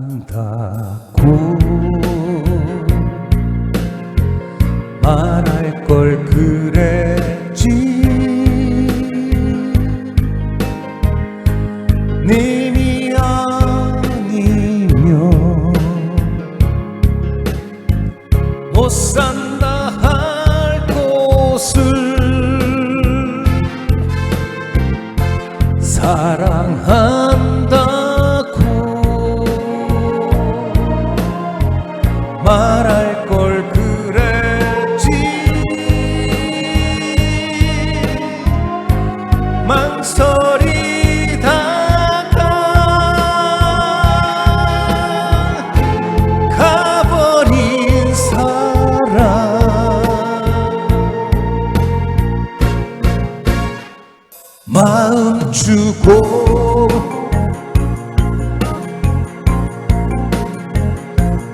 사랑한다고 말할 걸 그랬지. 님 주고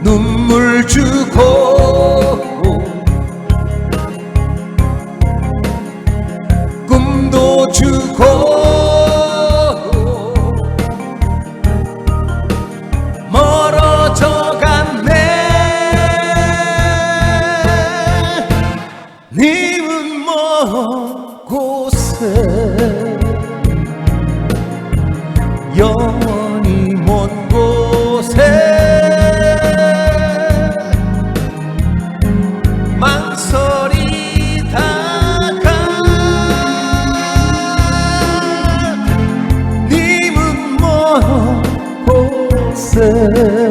눈물 주고 꿈도 주고 멀어져 갔네. 님은 먼 곳에 영원히 먼 곳에 망설이다가 님은 먼 곳에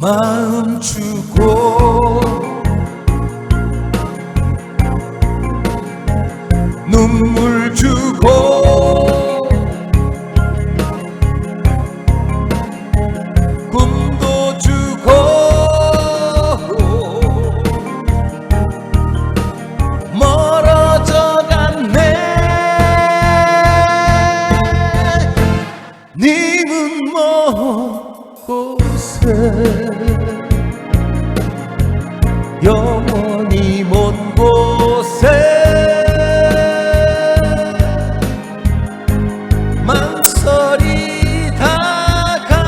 마음 주고 눈물 주고 꿈도 주고 멀어져 갔네. 님은 먼 곳에 영원히 먼 곳에 망설이 다가.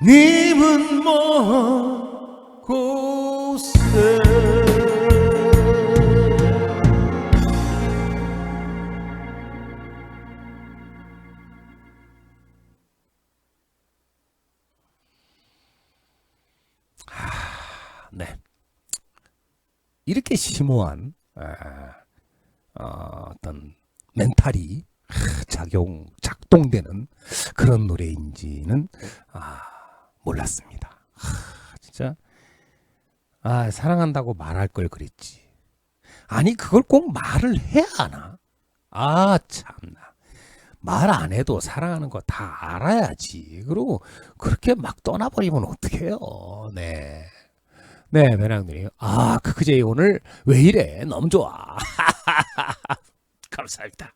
님은 먼 곳에 네. 이렇게 심오한 아, 어, 어떤 멘탈이 하, 작용 작동되는 그런 노래인지는 아, 몰랐습니다. 하, 진짜 아 사랑한다고 말할 걸 그랬지. 아니 그걸 꼭 말을 해야 하나? 아 참나. 말 안 해도 사랑하는 거 다 알아야지. 그리고 그렇게 막 떠나버리면 어떡해요. 네. 네, 배낭들이. 아, 크크제이 오늘 왜 이래? 너무 좋아. 감사합니다.